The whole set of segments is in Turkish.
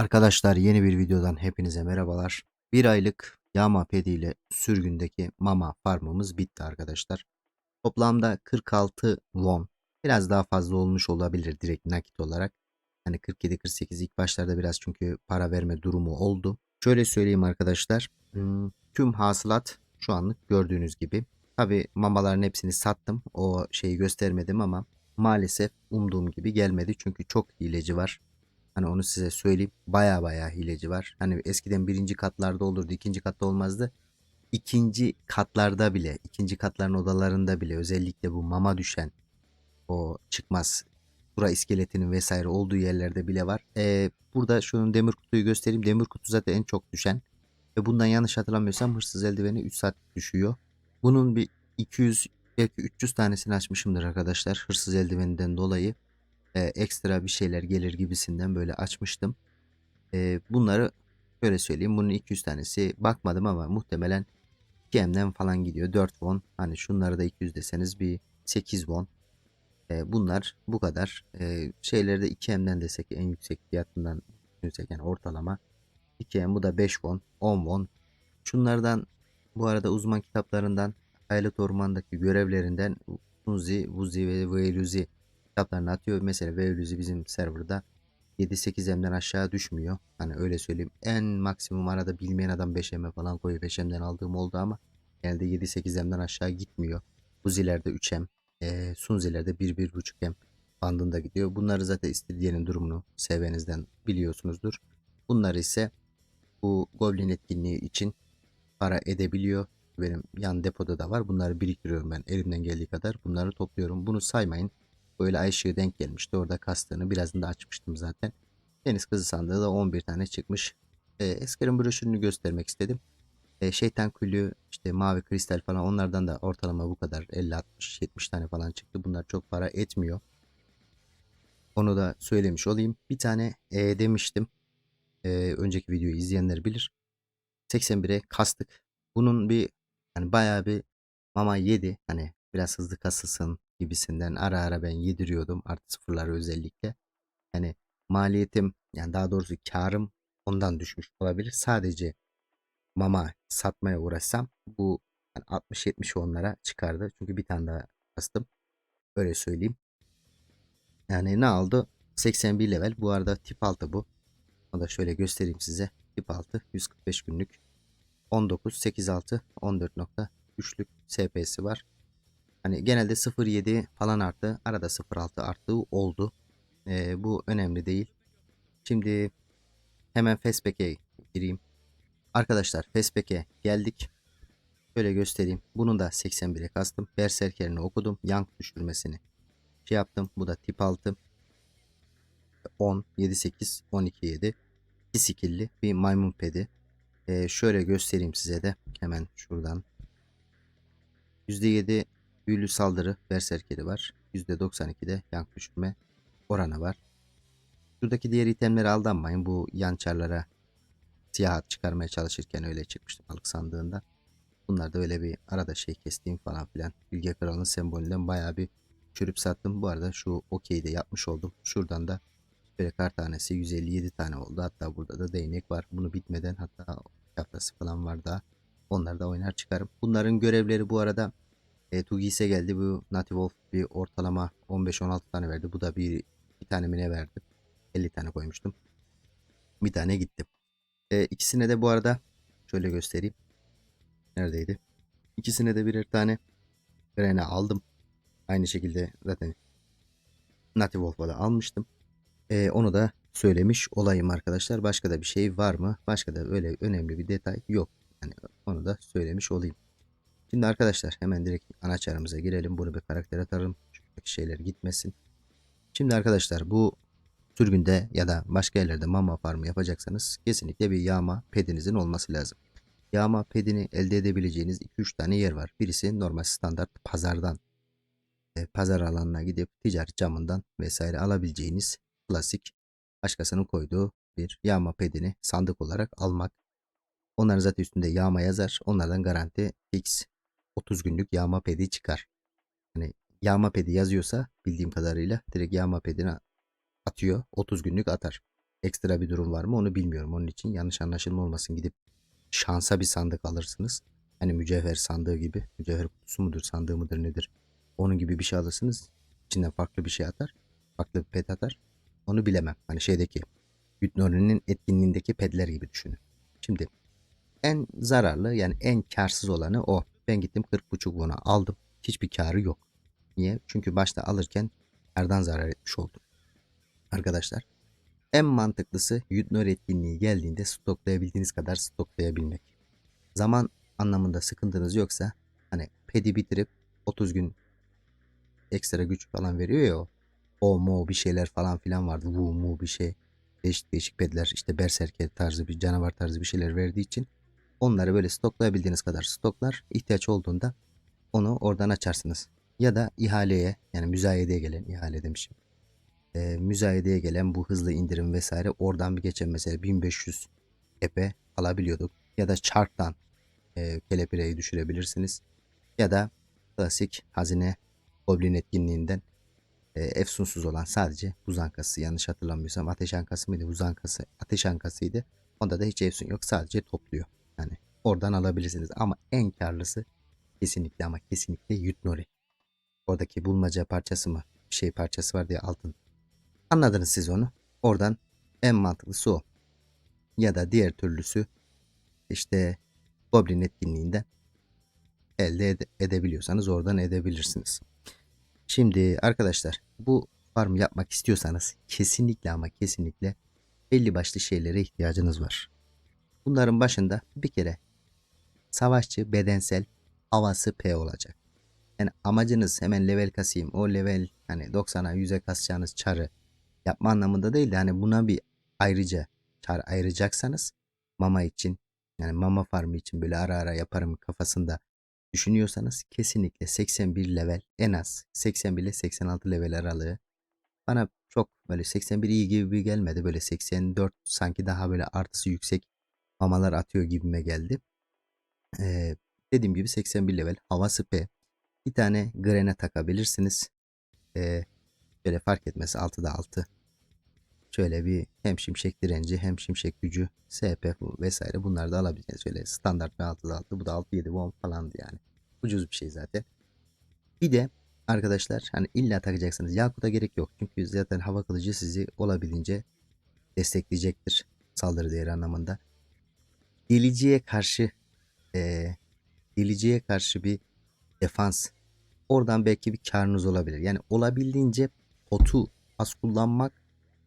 Arkadaşlar yeni bir videodan hepinize merhabalar. Bir aylık yağma pedi ile sürgündeki mama farmımız bitti arkadaşlar. Toplamda 46 won. Biraz daha fazla olmuş olabilir direkt nakit olarak. Hani 47-48 ilk başlarda biraz çünkü para verme durumu oldu. Şöyle söyleyeyim arkadaşlar. hmm, Tüm hasılat şu anlık gördüğünüz gibi. Tabi mamaların hepsini sattım. O şeyi göstermedim ama maalesef umduğum gibi gelmedi. Çünkü çok hileci var. Hani onu size söyleyeyim. Baya baya hileci var. Hani eskiden birinci katlarda olurdu. ikinci katta olmazdı. İkinci katlarda bile, ikinci katların odalarında bile özellikle bu mama düşen o çıkmaz bura iskeletinin vesaire olduğu yerlerde bile var. Ee, burada şunun demir kutuyu göstereyim. Demir kutu zaten en çok düşen. Ve bundan yanlış hatırlamıyorsam hırsız eldiveni 3 saat düşüyor. Bunun bir 200 belki 300 tanesini açmışımdır arkadaşlar. Hırsız eldiveninden dolayı e, ekstra bir şeyler gelir gibisinden böyle açmıştım. E, bunları şöyle söyleyeyim. Bunun 200 tanesi bakmadım ama muhtemelen 2M'den falan gidiyor. 4 won. Hani şunları da 200 deseniz bir 8 won. E, bunlar bu kadar. E, şeyleri de 2M'den desek en yüksek fiyatından düşünsek yani ortalama 2M bu da 5 won, 10 won. Şunlardan bu arada uzman kitaplarından Hayalet Orman'daki görevlerinden Unzi, Vuzi ve Veyluzi kitaplarını atıyor. Mesela Veyluzi bizim serverda 7-8M'den aşağı düşmüyor. Hani öyle söyleyeyim. En maksimum arada bilmeyen adam 5M falan koyuyor. 5M'den aldığım oldu ama genelde 7-8M'den aşağı gitmiyor. Vuzi'lerde 3M, e, Sunzi'lerde 1-1.5M bandında gidiyor. Bunları zaten istediğinin durumunu sevenizden biliyorsunuzdur. Bunlar ise bu Goblin etkinliği için para edebiliyor. Benim yan depoda da var. Bunları biriktiriyorum ben elimden geldiği kadar. Bunları topluyorum. Bunu saymayın. Böyle ay ışığı denk gelmişti. Orada kastığını birazını da açmıştım zaten. Deniz kızı sandığı da 11 tane çıkmış. E, Esker'in broşürünü göstermek istedim. E, şeytan külü, işte mavi kristal falan onlardan da ortalama bu kadar 50-60-70 tane falan çıktı. Bunlar çok para etmiyor. Onu da söylemiş olayım. Bir tane e, demiştim. E, önceki videoyu izleyenler bilir. 81'e kastık. Bunun bir yani bayağı bir mama yedi. Hani biraz hızlı kasılsın gibisinden ara ara ben yediriyordum. Artı sıfırları özellikle. Yani maliyetim yani daha doğrusu karım ondan düşmüş olabilir. Sadece mama satmaya uğraşsam bu yani 60-70 onlara çıkardı. Çünkü bir tane daha bastım. Öyle söyleyeyim. Yani ne oldu? 81 level. Bu arada tip 6 bu. Onu da şöyle göstereyim size. Tip 6 145 günlük 19 86 14.3'lük SP'si var. Hani genelde 0.7 falan arttı. Arada 0.6 arttığı oldu. Ee, bu önemli değil. Şimdi hemen Fastback'e gireyim. Arkadaşlar Fastback'e geldik. Şöyle göstereyim. Bunu da 81'e kastım. Berserker'ini okudum. Yank düşürmesini şey yaptım. Bu da tip 6. 10, 7, 8, 12, 7. 2 skill'li bir maymun pedi. Ee, şöyle göstereyim size de. Hemen şuradan. %7 büyülü saldırı berserkeri var. %92'de yank düşürme oranı var. Şuradaki diğer itemlere aldanmayın. Bu yançarlara siyah hat çıkarmaya çalışırken öyle çıkmıştı balık sandığında. Bunlar da öyle bir arada şey kestiğim falan filan. Bilge Kralı'nın sembolünden bayağı bir çürüp sattım. Bu arada şu okey'i de yapmış oldum. Şuradan da böyle kar tanesi 157 tane oldu. Hatta burada da değnek var. Bunu bitmeden hatta haftası falan var daha. Onları da oynar çıkarım. Bunların görevleri bu arada e, Tugis'e geldi. Bu Native Wolf bir ortalama 15-16 tane verdi. Bu da bir, bir tane mi ne verdi? 50 tane koymuştum. Bir tane gitti. E, ikisine de bu arada şöyle göstereyim. Neredeydi? İkisine de birer tane Grene aldım. Aynı şekilde zaten Native Wolf'a da almıştım. Ee, onu da söylemiş olayım arkadaşlar. Başka da bir şey var mı? Başka da öyle önemli bir detay yok. Yani onu da söylemiş olayım. Şimdi arkadaşlar hemen direkt anaçarımıza girelim. Bunu bir karakter atalım. Şuradaki şeyler gitmesin. Şimdi arkadaşlar bu sürgünde ya da başka yerlerde mama farmı yapacaksanız kesinlikle bir yağma pedinizin olması lazım. Yağma pedini elde edebileceğiniz 2-3 tane yer var. Birisi normal standart pazardan e, pazar alanına gidip ticaret camından vesaire alabileceğiniz klasik başkasının koyduğu bir yağma pedini sandık olarak almak. Onların zaten üstünde yağma yazar. Onlardan garanti fix 30 günlük yağma pedi çıkar. Hani yağma pedi yazıyorsa bildiğim kadarıyla direkt yağma pedini atıyor. 30 günlük atar. ekstra bir durum var mı onu bilmiyorum. Onun için yanlış anlaşılma olmasın gidip şansa bir sandık alırsınız. Hani mücevher sandığı gibi. Mücevher kutusu mudur sandığı mıdır nedir? Onun gibi bir şey alırsınız. İçinden farklı bir şey atar. Farklı bir pet atar. Onu bilemem. Hani şeydeki Yutnori'nin etkinliğindeki pedler gibi düşünün. Şimdi en zararlı yani en karsız olanı o. Ben gittim 40.5 won'a aldım. Hiçbir karı yok. Niye? Çünkü başta alırken kardan zarar etmiş oldum. Arkadaşlar en mantıklısı Yutnori etkinliği geldiğinde stoklayabildiğiniz kadar stoklayabilmek. Zaman anlamında sıkıntınız yoksa hani pedi bitirip 30 gün ekstra güç falan veriyor ya o. O mo bir şeyler falan filan vardı. Wu mu bir şey. Değişik değişik pedler işte berserker tarzı bir canavar tarzı bir şeyler verdiği için onları böyle stoklayabildiğiniz kadar stoklar ihtiyaç olduğunda onu oradan açarsınız. Ya da ihaleye yani müzayedeye gelen ihale demişim. E, müzayedeye gelen bu hızlı indirim vesaire oradan bir geçen mesela 1500 epe alabiliyorduk. Ya da chart'tan e, kelepireyi düşürebilirsiniz. Ya da klasik hazine goblin etkinliğinden e, efsunsuz olan sadece buz ankası yanlış hatırlamıyorsam ateş ankası mıydı buz ankası ateş ankasıydı. Onda da hiç efsun yok sadece topluyor. Yani oradan alabilirsiniz ama en karlısı kesinlikle ama kesinlikle Yutnori. Oradaki bulmaca parçası mı bir şey parçası var diye altın. Anladınız siz onu. Oradan en mantıklısı o. Ya da diğer türlüsü işte Goblin etkinliğinden elde ede- edebiliyorsanız oradan edebilirsiniz. Şimdi arkadaşlar bu farm yapmak istiyorsanız kesinlikle ama kesinlikle belli başlı şeylere ihtiyacınız var. Bunların başında bir kere savaşçı bedensel havası P olacak. Yani amacınız hemen level kasayım o level hani 90'a 100'e kasacağınız çarı yapma anlamında değil de hani buna bir ayrıca çar ayıracaksanız mama için yani mama farmı için böyle ara ara yaparım kafasında düşünüyorsanız kesinlikle 81 level en az 81 ile 86 level aralığı bana çok böyle 81 iyi gibi gelmedi. Böyle 84 sanki daha böyle artısı yüksek mamalar atıyor gibime geldi. Ee, dediğim gibi 81 level havası P. Bir tane grene takabilirsiniz. Ee, böyle fark etmez 6'da 6. Şöyle bir hem şimşek direnci hem şimşek gücü SP vesaire bunları da alabileceğiz. Şöyle standart bir 6'da 6 bu da 6-7 won falandı yani. Ucuz bir şey zaten. Bir de arkadaşlar hani illa takacaksınız. Yakut'a gerek yok. Çünkü zaten hava kılıcı sizi olabildiğince destekleyecektir. Saldırı değeri anlamında. Deliciye karşı eee deliciye karşı bir defans. Oradan belki bir karınız olabilir. Yani olabildiğince potu az kullanmak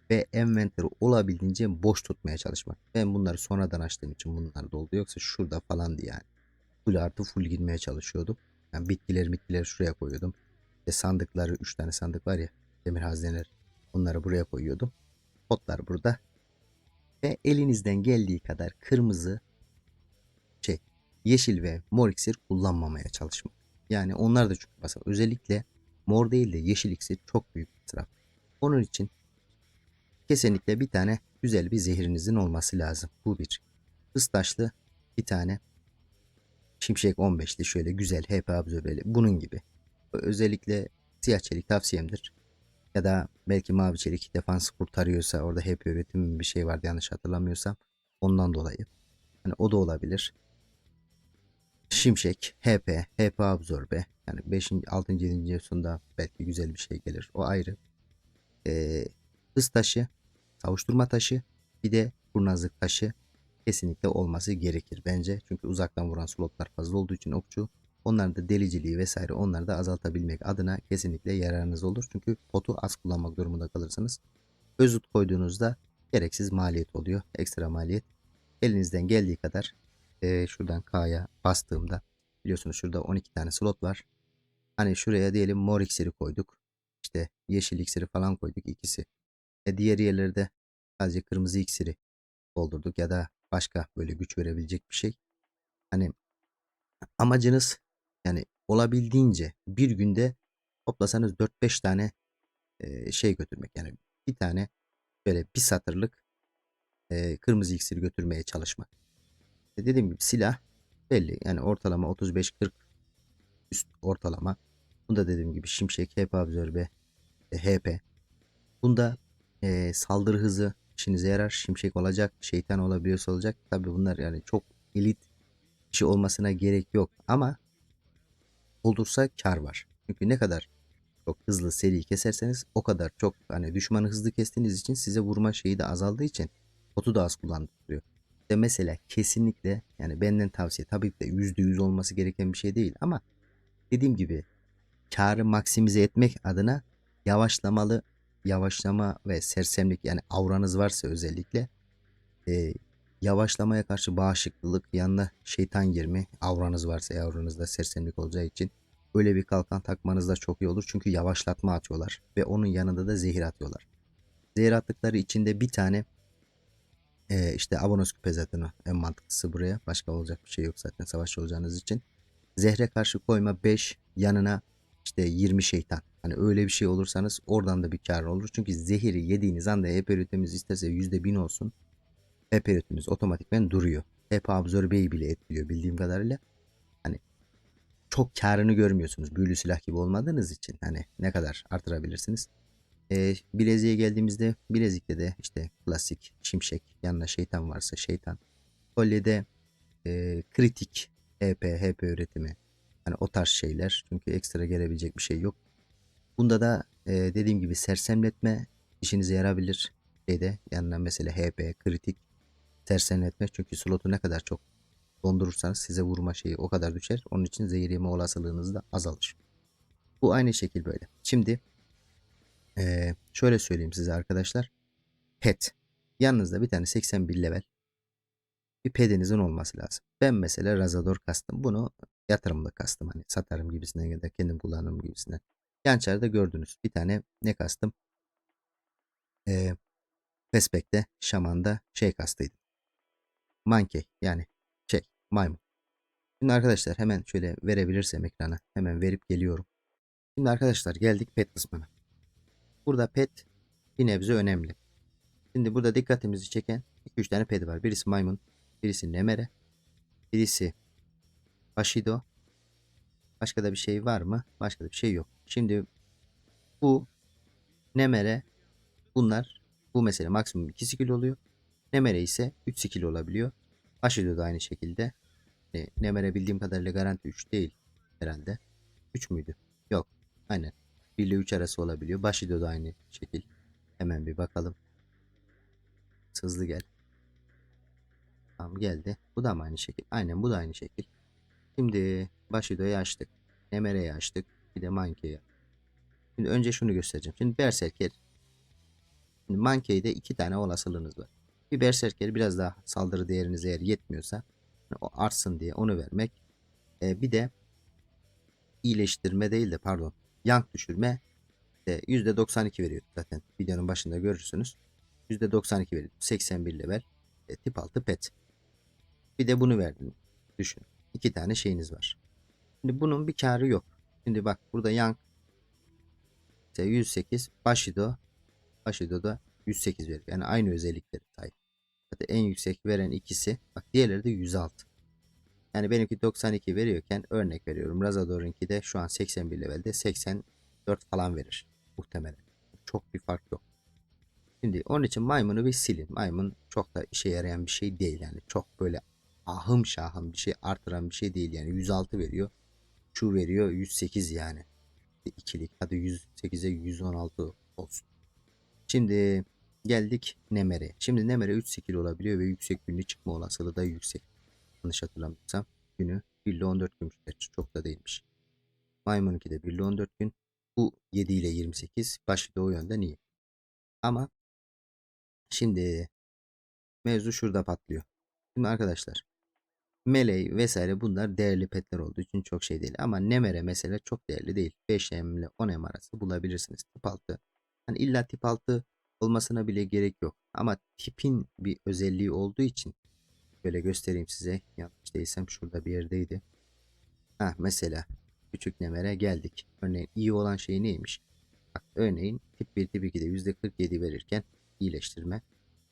ve envanteri olabildiğince boş tutmaya çalışmak. Ben bunları sonradan açtığım için bunlar da oldu. Yoksa şurada falandı yani. Full artı full girmeye çalışıyordum. Yani bitkileri bitkileri şuraya koyuyordum. İşte sandıkları 3 tane sandık var ya demir hazineler. Onları buraya koyuyordum. Potlar burada. Ve elinizden geldiği kadar kırmızı yeşil ve mor iksir kullanmamaya çalışmak. Yani onlar da çünkü basit. Özellikle mor değil de yeşil iksir çok büyük israf. Onun için kesinlikle bir tane güzel bir zehrinizin olması lazım. Bu bir. Istaşlı bir tane Şimşek 15'li şöyle güzel HP absorbeli bunun gibi. Özellikle siyah çelik tavsiyemdir. Ya da belki mavi çelik defans kurtarıyorsa orada HP üretimi bir şey vardı yanlış hatırlamıyorsam. Ondan dolayı. Hani o da olabilir. Şimşek, HP, HP absorbe. Yani 5. 6. 7. sonunda belki güzel bir şey gelir. O ayrı. Ee, hız taşı, savuşturma taşı, bir de kurnazlık taşı kesinlikle olması gerekir bence. Çünkü uzaktan vuran slotlar fazla olduğu için okçu onların da deliciliği vesaire onları da azaltabilmek adına kesinlikle yararınız olur. Çünkü potu az kullanmak durumunda kalırsınız. Özüt koyduğunuzda gereksiz maliyet oluyor. Ekstra maliyet. Elinizden geldiği kadar e, şuradan K'ya bastığımda biliyorsunuz şurada 12 tane slot var. Hani şuraya diyelim mor iksiri koyduk. İşte yeşil iksiri falan koyduk ikisi. E diğer yerlerde sadece kırmızı iksiri doldurduk ya da başka böyle güç verebilecek bir şey. Hani amacınız yani olabildiğince bir günde toplasanız 4-5 tane e, şey götürmek. Yani bir tane böyle bir satırlık e, kırmızı iksir götürmeye çalışmak. Dediğim gibi silah belli. Yani ortalama 35-40 üst ortalama. Bunda dediğim gibi şimşek, HP absorbe, e, HP. Bunda e, saldırı hızı işinize yarar. Şimşek olacak, şeytan olabiliyorsa olacak. Tabi bunlar yani çok elit şey olmasına gerek yok ama olursa kar var. Çünkü ne kadar çok hızlı seri keserseniz o kadar çok hani düşmanı hızlı kestiğiniz için size vurma şeyi de azaldığı için potu da az kullandırıyor. İşte mesela kesinlikle yani benden tavsiye tabii ki de %100 olması gereken bir şey değil ama dediğim gibi karı maksimize etmek adına yavaşlamalı yavaşlama ve sersemlik yani avranız varsa özellikle e, yavaşlamaya karşı bağışıklılık yanına şeytan girme avranız varsa avranızda sersemlik olacağı için öyle bir kalkan takmanız da çok iyi olur. Çünkü yavaşlatma atıyorlar ve onun yanında da zehir atıyorlar. Zehir attıkları içinde bir tane e, işte abonos küpe zaten en mantıklısı buraya. Başka olacak bir şey yok zaten savaşçı olacağınız için. Zehre karşı koyma 5 yanına işte 20 şeytan. Hani öyle bir şey olursanız oradan da bir kar olur. Çünkü zehiri yediğiniz anda HP üretimiz isterse %1000 olsun. HP üretimiz otomatikmen duruyor. HP absorbeyi bile etkiliyor bildiğim kadarıyla. Hani çok karını görmüyorsunuz. Büyülü silah gibi olmadığınız için hani ne kadar artırabilirsiniz. Ee, bileziğe geldiğimizde bilezikte de işte klasik şimşek yanına şeytan varsa şeytan. Kolyede e, kritik HP, HP üretimi. Hani o tarz şeyler. Çünkü ekstra gelebilecek bir şey yok. Bunda da e, dediğim gibi sersemletme işinize yarabilir. Şeyde yanına mesela HP, kritik sersemletme. Çünkü slotu ne kadar çok dondurursanız size vurma şeyi o kadar düşer. Onun için zehir olasılığınız da azalır. Bu aynı şekil böyle. Şimdi ee, şöyle söyleyeyim size arkadaşlar. Pet. Yanınızda bir tane 81 level bir pedinizin olması lazım. Ben mesela Razador kastım. Bunu yatırımda kastım. Hani satarım gibisinden ya da kendim kullanırım gibisinden. Yançarda gördünüz. Bir tane ne kastım? Ee, Pespek'te, Şaman'da şey kastıydı. Monkey yani şey maymun. Şimdi arkadaşlar hemen şöyle verebilirsem ekrana hemen verip geliyorum. Şimdi arkadaşlar geldik pet kısmına. Burada pet bir nebze önemli. Şimdi burada dikkatimizi çeken 2-3 tane pet var. Birisi maymun, birisi nemere, birisi Bashido. Başka da bir şey var mı? Başka da bir şey yok. Şimdi bu nemere bunlar bu mesela maksimum 2 skill oluyor. Nemere ise 3 skill olabiliyor. Bashido da aynı şekilde. E, nemere bildiğim kadarıyla garanti 3 değil herhalde. 3 müydü? Yok. Aynen. 1 ile 3 arası olabiliyor. Bashido da aynı şekil. Hemen bir bakalım. Hızlı gel. Tamam geldi. Bu da aynı şekil? Aynen bu da aynı şekil. Şimdi Bashido'yu açtık. Nemere'yi açtık. Bir de Monkey'i. Şimdi önce şunu göstereceğim. Şimdi Berserker. Şimdi Monkey'de iki tane olasılığınız var. Bir Berserker biraz daha saldırı değeriniz eğer yetmiyorsa o artsın diye onu vermek. Ee, bir de iyileştirme değil de pardon yank düşürme de %92 veriyor zaten. Videonun başında görürsünüz. %92 veriyor. 81 level e, tip 6 pet. Bir de bunu verdim. Düşün. İki tane şeyiniz var. Şimdi bunun bir karı yok. Şimdi bak burada yank işte 108 Bashido Bashido da 108 veriyor. Yani aynı özellikleri sahip. Zaten en yüksek veren ikisi. Bak diğerleri de 106. Yani benimki 92 veriyorken örnek veriyorum. Razador'unki de şu an 81 levelde 84 falan verir. Muhtemelen. Çok bir fark yok. Şimdi onun için maymunu bir silin. Maymun çok da işe yarayan bir şey değil. Yani çok böyle ahım şahım bir şey artıran bir şey değil. Yani 106 veriyor. Şu veriyor 108 yani. İkilik. Hadi 108'e 116 olsun. Şimdi geldik Nemer'e. Şimdi Nemer'e 3 skill olabiliyor ve yüksek günlü çıkma olasılığı da yüksek. Yanlış hatırlamıyorsam günü 1 ile 14 günmüş. Çok da değilmiş. Maymun 2'de 1 ile 14 gün. Bu 7 ile 28. Başı da o yönden iyi. Ama şimdi mevzu şurada patlıyor. Şimdi arkadaşlar Melee vesaire bunlar değerli petler olduğu için çok şey değil. Ama Nemere mesela çok değerli değil. 5M ile 10M arası bulabilirsiniz. Tip 6. Hani illa tip 6 olmasına bile gerek yok. Ama tipin bir özelliği olduğu için Böyle göstereyim size. Yanlış değilsem şurada bir yerdeydi. Ha mesela küçük nemere geldik. Örneğin iyi olan şey neymiş? Bak, örneğin tip 1 tip 2'de %47 verirken iyileştirme.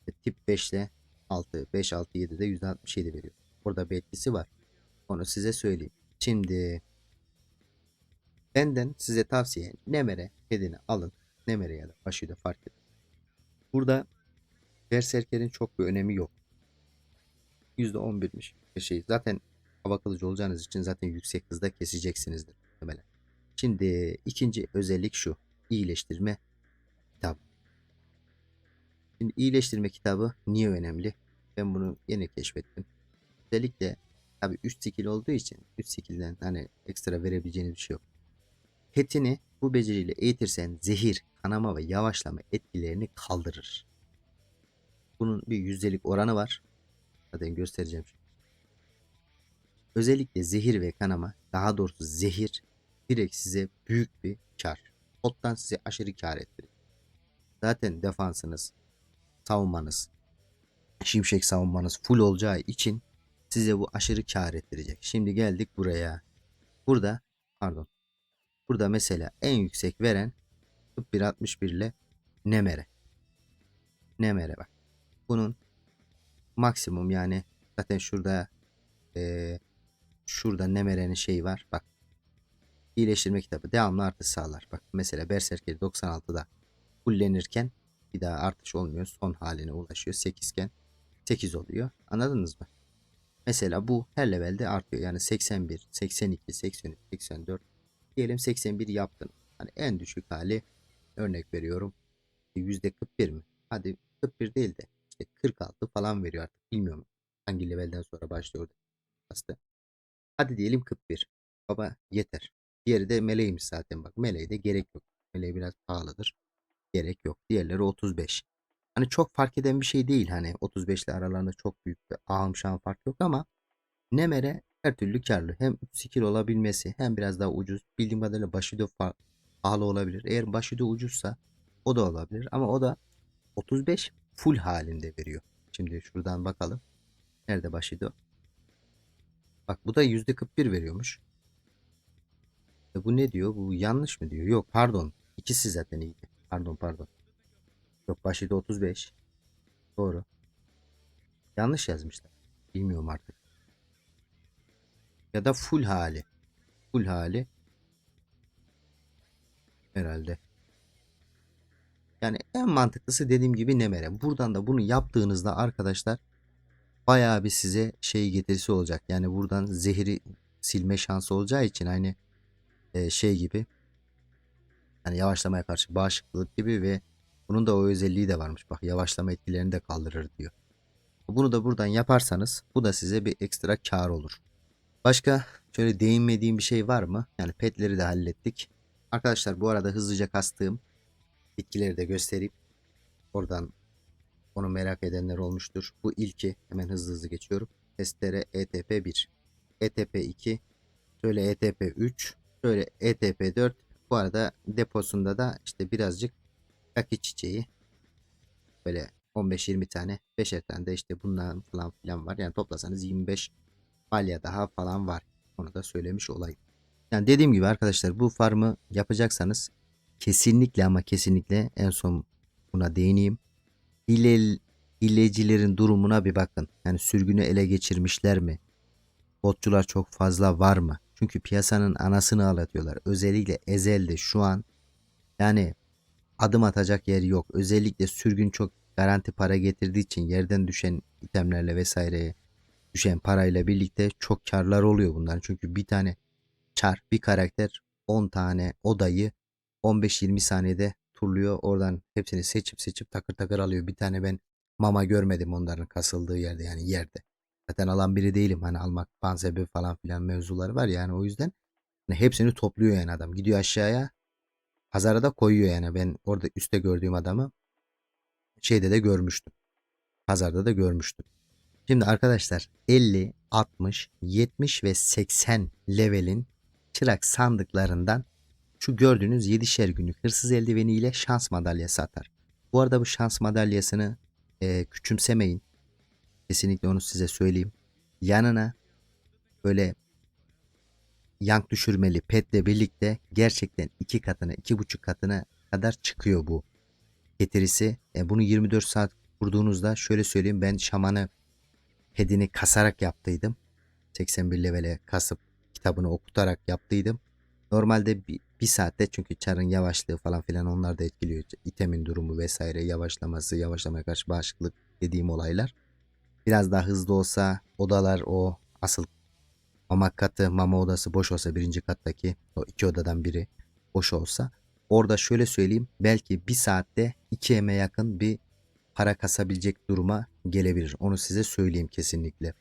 E, tip 5 ile 6, 5, 6, 7'de %67 veriyor. Burada bir etkisi var. Onu size söyleyeyim. Şimdi benden size tavsiye Nemere pedini alın. Nemere ya da Başı'da fark edin. Burada Berserker'in çok bir önemi yok. %11'miş bir şey. Zaten hava kılıcı olacağınız için zaten yüksek hızda keseceksinizdir muhtemelen. Şimdi ikinci özellik şu. İyileştirme kitabı. Şimdi iyileştirme kitabı niye önemli? Ben bunu yeni keşfettim. Özellikle tabi 3 skill olduğu için 3 skill'den hani ekstra verebileceğiniz bir şey yok. Petini bu beceriyle eğitirsen zehir, kanama ve yavaşlama etkilerini kaldırır. Bunun bir yüzdelik oranı var. Zaten göstereceğim. Özellikle zehir ve kanama, daha doğrusu zehir direkt size büyük bir kar. Pottan size aşırı kar ettirir. Zaten defansınız, savunmanız, şimşek savunmanız full olacağı için size bu aşırı kar ettirecek. Şimdi geldik buraya. Burada pardon. Burada mesela en yüksek veren 4161 ile Nemere. Nemere bak. Bunun maksimum yani zaten şurada eee şurada Nemere'nin şeyi var. Bak. İyileştirme kitabı devamlı artış sağlar. Bak mesela Berserker 96'da fullenirken bir daha artış olmuyor. Son haline ulaşıyor. 8 iken 8 oluyor. Anladınız mı? Mesela bu her levelde artıyor. Yani 81, 82, 83, 84 diyelim 81 yaptın. Hani en düşük hali örnek veriyorum. %41 mi? Hadi 41 değil de işte 46 falan veriyor artık. Bilmiyorum hangi levelden sonra başlıyor aslında. Hadi diyelim 41. Baba yeter. Diğeri de meleğimiz zaten bak. Meleğe de gerek yok. Meleği biraz pahalıdır. Gerek yok. Diğerleri 35. Hani çok fark eden bir şey değil. Hani 35 ile aralarında çok büyük bir ahım şahım fark yok ama Nemere her türlü karlı. Hem skill olabilmesi hem biraz daha ucuz. Bildiğim kadarıyla Bushido fa- pahalı olabilir. Eğer Bushido ucuzsa o da olabilir. Ama o da 35 full halinde veriyor. Şimdi şuradan bakalım. Nerede Bushido? Bak bu da %41 veriyormuş. E bu ne diyor? Bu yanlış mı diyor? Yok pardon. İkisi zaten iyi. Pardon pardon. Yok Bushido 35. Doğru. Yanlış yazmışlar. Bilmiyorum artık. Ya da full hali. Full hali. Herhalde. Yani en mantıklısı dediğim gibi Nemere. Buradan da bunu yaptığınızda arkadaşlar bayağı bir size şey getirisi olacak. Yani buradan zehri silme şansı olacağı için aynı e, şey gibi. Yani yavaşlamaya karşı bağışıklık gibi ve bunun da o özelliği de varmış. Bak yavaşlama etkilerini de kaldırır diyor. Bunu da buradan yaparsanız bu da size bir ekstra kar olur. Başka şöyle değinmediğim bir şey var mı? Yani petleri de hallettik. Arkadaşlar bu arada hızlıca kastığım bitkileri de göstereyim. Oradan onu merak edenler olmuştur. Bu ilki hemen hızlı hızlı geçiyorum. Testere ETP 1. ETP 2. Şöyle ETP 3. Şöyle ETP 4. Bu arada deposunda da işte birazcık kaki çiçeği. Böyle 15-20 tane. 5'er tane de işte bundan falan filan var. Yani toplasanız 25 balya daha falan var. Onu da söylemiş olayım. Yani dediğim gibi arkadaşlar bu farmı yapacaksanız kesinlikle ama kesinlikle en son buna değineyim. Hile, hilecilerin durumuna bir bakın. Yani sürgünü ele geçirmişler mi? Botçular çok fazla var mı? Çünkü piyasanın anasını ağlatıyorlar. Özellikle Ezel'de şu an yani adım atacak yer yok. Özellikle sürgün çok garanti para getirdiği için yerden düşen itemlerle vesaireye düşen parayla birlikte çok karlar oluyor bunlar. Çünkü bir tane çar bir karakter 10 tane odayı 15-20 saniyede turluyor. Oradan hepsini seçip seçip takır takır alıyor. Bir tane ben mama görmedim onların kasıldığı yerde yani yerde. Zaten alan biri değilim. Hani almak fan sebebi falan filan mevzuları var yani o yüzden. Hani hepsini topluyor yani adam. Gidiyor aşağıya pazara da koyuyor yani. Ben orada üstte gördüğüm adamı şeyde de görmüştüm. Pazarda da görmüştüm. Şimdi arkadaşlar 50, 60, 70 ve 80 levelin çırak sandıklarından şu gördüğünüz 7'şer günlük hırsız eldiveni ile şans madalyası atar. Bu arada bu şans madalyasını e, küçümsemeyin. Kesinlikle onu size söyleyeyim. Yanına böyle yank düşürmeli petle birlikte gerçekten iki katına, iki buçuk katına kadar çıkıyor bu getirisi. E, bunu 24 saat kurduğunuzda şöyle söyleyeyim ben şamanı pedini kasarak yaptıydım. 81 levele kasıp kitabını okutarak yaptıydım. Normalde bir, bir saatte çünkü çarın yavaşlığı falan filan onlar da etkiliyor. İtemin durumu vesaire yavaşlaması, yavaşlamaya karşı bağışıklık dediğim olaylar. Biraz daha hızlı olsa odalar o asıl mama katı mama odası boş olsa birinci kattaki o iki odadan biri boş olsa orada şöyle söyleyeyim belki bir saatte 2 eme yakın bir para kasabilecek duruma gelebilir. Onu size söyleyeyim kesinlikle.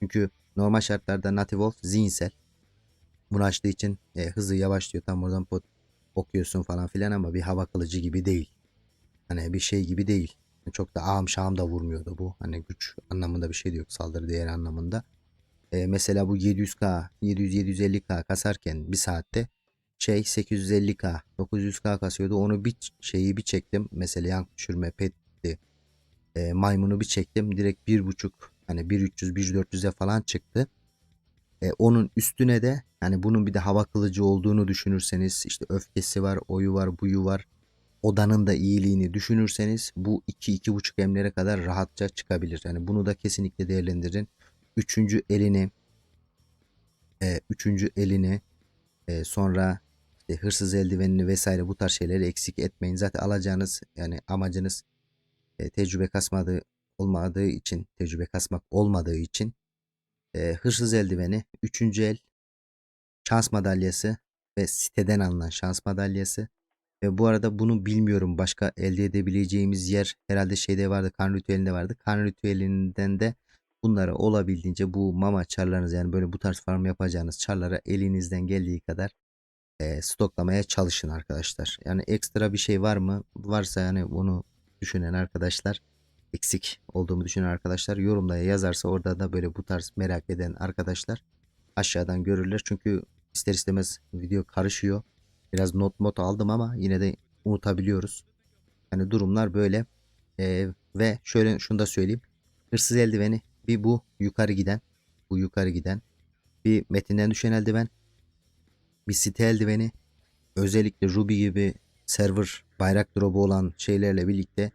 Çünkü normal şartlarda Native Wolf zihinsel. Bunu açtığı için e, hızı yavaşlıyor. Tam oradan pot okuyorsun falan filan ama bir hava kılıcı gibi değil. Hani bir şey gibi değil. Çok da ağım şahım da vurmuyordu bu. Hani güç anlamında bir şey de yok. Saldırı değeri anlamında. E, mesela bu 700k, 700-750k kasarken bir saatte şey 850k, 900k kasıyordu. Onu bir şeyi bir çektim. Mesela yank düşürme, petti, e, maymunu bir çektim. Direkt 1.5 hani 1.300, 1.400'e falan çıktı. E, onun üstüne de hani bunun bir de hava kılıcı olduğunu düşünürseniz işte öfkesi var, oyu var, buyu var. Odanın da iyiliğini düşünürseniz bu 2-2.5 emlere kadar rahatça çıkabilir. Yani bunu da kesinlikle değerlendirin. Üçüncü elini e, üçüncü elini e, sonra işte hırsız eldivenini vesaire bu tarz şeyleri eksik etmeyin. Zaten alacağınız yani amacınız e, tecrübe kasmadığı olmadığı için tecrübe kasmak olmadığı için e, hırsız eldiveni, üçüncü el şans madalyası ve siteden alınan şans madalyası ve bu arada bunu bilmiyorum başka elde edebileceğimiz yer herhalde şeyde vardı kan ritüelinde vardı. Kan ritüelinden de bunları olabildiğince bu mama çarlarınız yani böyle bu tarz farm yapacağınız çarlara elinizden geldiği kadar e, stoklamaya çalışın arkadaşlar. Yani ekstra bir şey var mı? Varsa yani bunu düşünen arkadaşlar eksik olduğumu düşünen arkadaşlar yorumlara yazarsa orada da böyle bu tarz merak eden arkadaşlar aşağıdan görürler. Çünkü ister istemez video karışıyor. Biraz not not aldım ama yine de unutabiliyoruz. Yani durumlar böyle. Ee, ve şöyle şunu da söyleyeyim. Hırsız eldiveni bir bu yukarı giden. Bu yukarı giden. Bir metinden düşen eldiven. Bir site eldiveni. Özellikle Ruby gibi server bayrak drop'u olan şeylerle birlikte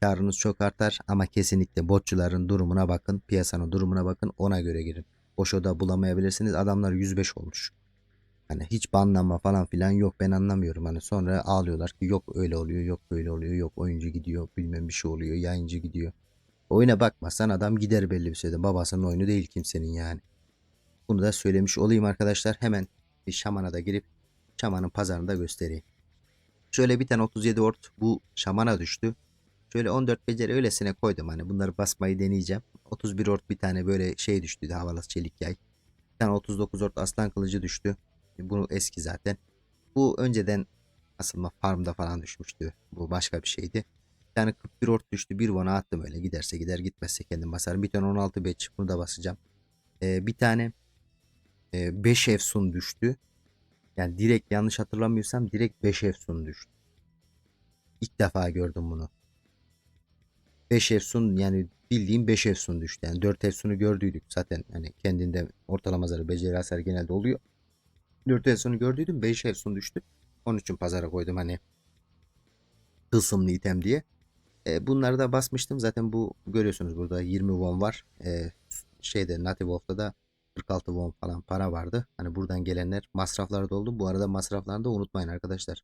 karınız çok artar ama kesinlikle botçuların durumuna bakın, piyasanın durumuna bakın, ona göre girin. Boş oda bulamayabilirsiniz. Adamlar 105 olmuş. Hani hiç banlanma falan filan yok ben anlamıyorum. Hani sonra ağlıyorlar ki yok öyle oluyor, yok böyle oluyor, yok oyuncu gidiyor, bilmem bir şey oluyor, yayıncı gidiyor. Oyuna bakmazsan adam gider belli bir sürede. Babasının oyunu değil kimsenin yani. Bunu da söylemiş olayım arkadaşlar. Hemen bir şamana da girip şamanın pazarını da göstereyim. Şöyle bir tane 37 ort bu şamana düştü. Şöyle 14 beceri öylesine koydum hani bunları basmayı deneyeceğim. 31 ort bir tane böyle şey düştü havalı çelik yay. Bir tane 39 ort aslan kılıcı düştü. Bunu eski zaten. Bu önceden asılma farmda falan düşmüştü. Bu başka bir şeydi. Bir tane 41 ort düştü. Bir bona attım öyle. Giderse gider gitmezse kendim basarım. Bir tane 16 beç. Bunu da basacağım. Ee, bir tane 5 e, efsun düştü. Yani direkt yanlış hatırlamıyorsam direkt 5 efsun düştü. İlk defa gördüm bunu. 5 efsun yani bildiğim 5 efsun düştü. Yani 4 efsunu gördüydük zaten hani kendinde ortalama zarı beceri hasar genelde oluyor. 4 efsunu gördüydüm 5 efsun düştü. Onun için pazara koydum hani tılsımlı item diye. E, bunları da basmıştım. Zaten bu görüyorsunuz burada 20 won var. E, şeyde Native Wolf'ta da 46 won falan para vardı. Hani buradan gelenler masrafları da oldu. Bu arada masraflarını da unutmayın arkadaşlar.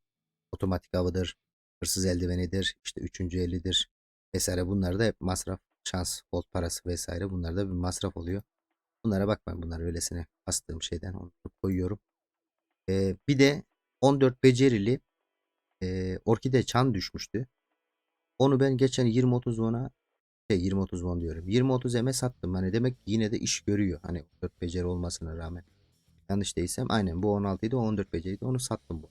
Otomatik avıdır, hırsız eldivenidir, işte üçüncü elidir vesaire bunlar da hep masraf. Şans, gold parası vesaire bunlar da bir masraf oluyor. Bunlara bakmayın bunlar öylesine bastığım şeyden onu koyuyorum. Ee, bir de 14 becerili e, orkide çan düşmüştü. Onu ben geçen 20-30 won'a şey 20-30 won diyorum. 20-30 eme sattım. Hani demek ki yine de iş görüyor. Hani 14 beceri olmasına rağmen. Yanlış değilsem aynen bu 16 idi 14 beceriydi onu sattım bu.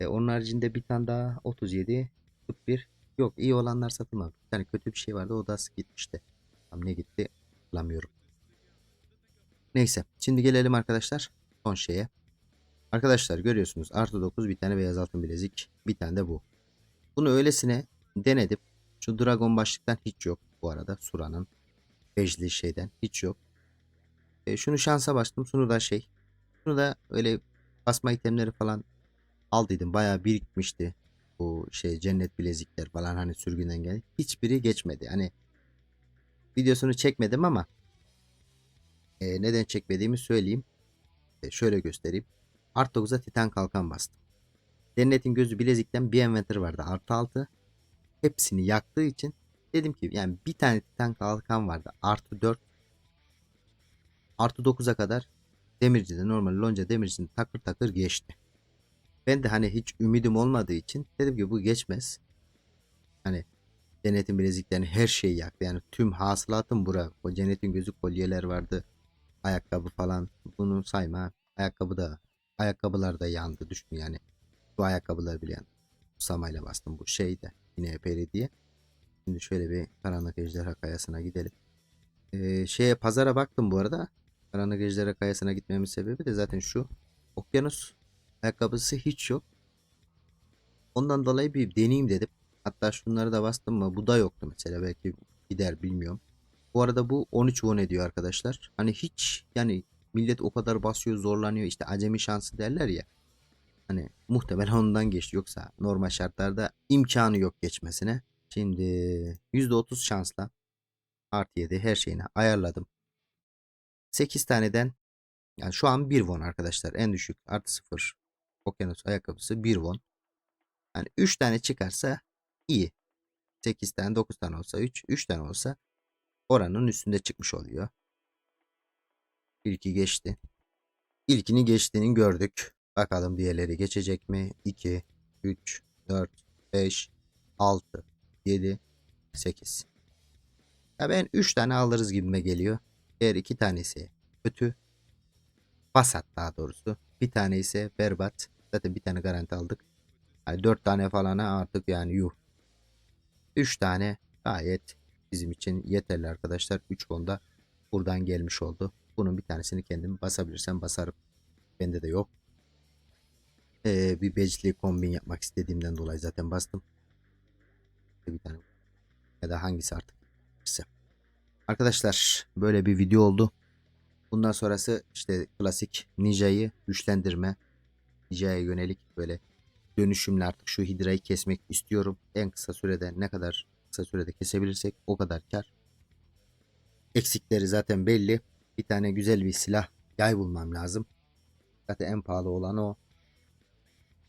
E, onun haricinde bir tane daha 37 41 Yok iyi olanlar satılmadı. Bir tane kötü bir şey vardı o da gitmişti. Tam ne gitti hatırlamıyorum. Neyse şimdi gelelim arkadaşlar son şeye. Arkadaşlar görüyorsunuz artı 9 bir tane beyaz altın bilezik bir tane de bu. Bunu öylesine denedim. Şu dragon başlıktan hiç yok bu arada Sura'nın bejli şeyden hiç yok. E, şunu şansa bastım. Şunu da şey. Şunu da öyle basma itemleri falan aldıydım. Bayağı birikmişti bu şey cennet bilezikler falan hani sürgünden geldi. Hiçbiri geçmedi. Hani videosunu çekmedim ama e, neden çekmediğimi söyleyeyim. E, şöyle göstereyim. Art 9'a Titan kalkan bastım. Cennetin gözü bilezikten bir envanter vardı. Artı 6. Hepsini yaktığı için Dedim ki yani bir tane titan kalkan vardı. Artı 4 artı 9'a kadar demircide normal lonca demircinin takır takır geçti. Ben de hani hiç ümidim olmadığı için dedim ki bu geçmez. Hani Cennetin bileziklerini her şeyi yaktı. Yani tüm hasılatım bura. O cennetin gözü kolyeler vardı. Ayakkabı falan. Bunu sayma. Ayakkabı da ayakkabılar da yandı. Düşün yani. Bu ayakkabılar bile yandı. Samayla bastım bu şeyde. Yine epeyli diye. Şimdi şöyle bir karanlık ejderha kayasına gidelim. Ee, şeye pazara baktım bu arada. Karanlık ejderha kayasına gitmemin sebebi de zaten şu. Okyanus ayakkabısı hiç yok. Ondan dolayı bir deneyeyim dedim. Hatta şunları da bastım mı bu da yoktu mesela belki gider bilmiyorum. Bu arada bu 13 won ediyor arkadaşlar. Hani hiç yani millet o kadar basıyor zorlanıyor işte acemi şansı derler ya. Hani muhtemelen ondan geçti yoksa normal şartlarda imkanı yok geçmesine. Şimdi %30 şansla artı 7 her şeyini ayarladım. 8 taneden yani şu an 1 won arkadaşlar en düşük artı 0 okyanus ayakkabısı 1 won. Yani 3 tane çıkarsa iyi. 8 tane 9 tane olsa 3 3 tane olsa oranın üstünde çıkmış oluyor. İlki geçti. İlkini geçtiğini gördük. Bakalım diğerleri geçecek mi? 2, 3, 4, 5, 6, 7, 8. Ya ben 3 tane alırız gibime geliyor. Diğer 2 tanesi kötü. Vasat daha doğrusu. Bir tane ise berbat. Zaten bir tane garanti aldık. Yani 4 tane falana artık yani yuh 3 tane gayet bizim için yeterli arkadaşlar. 3 onda buradan gelmiş oldu. Bunun bir tanesini kendim basabilirsem basarım. Bende de yok. Ee, bir becli kombin yapmak istediğimden dolayı zaten bastım. Bir tane ya da hangisi artık. Arkadaşlar böyle bir video oldu. Bundan sonrası işte klasik Ninja'yı güçlendirme. Ninja'ya yönelik böyle dönüşümle artık şu hidrayı kesmek istiyorum. En kısa sürede ne kadar kısa sürede kesebilirsek o kadar kar. Eksikleri zaten belli. Bir tane güzel bir silah yay bulmam lazım. Zaten en pahalı olan o.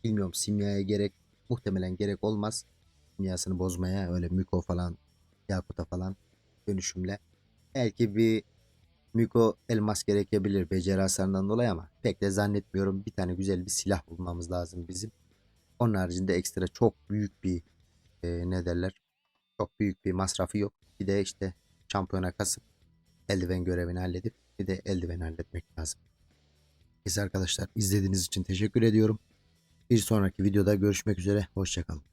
Bilmiyorum simyaya gerek muhtemelen gerek olmaz. Simyasını bozmaya öyle Miko falan Yakuta falan dönüşümle. Belki bir Miko elmas gerekebilir beceri hasarından dolayı ama pek de zannetmiyorum. Bir tane güzel bir silah bulmamız lazım bizim. Onun haricinde ekstra çok büyük bir e, ne derler çok büyük bir masrafı yok. Bir de işte şampiyona kasıp eldiven görevini halledip bir de eldiven halletmek lazım. Neyse arkadaşlar izlediğiniz için teşekkür ediyorum. Bir sonraki videoda görüşmek üzere. Hoşçakalın.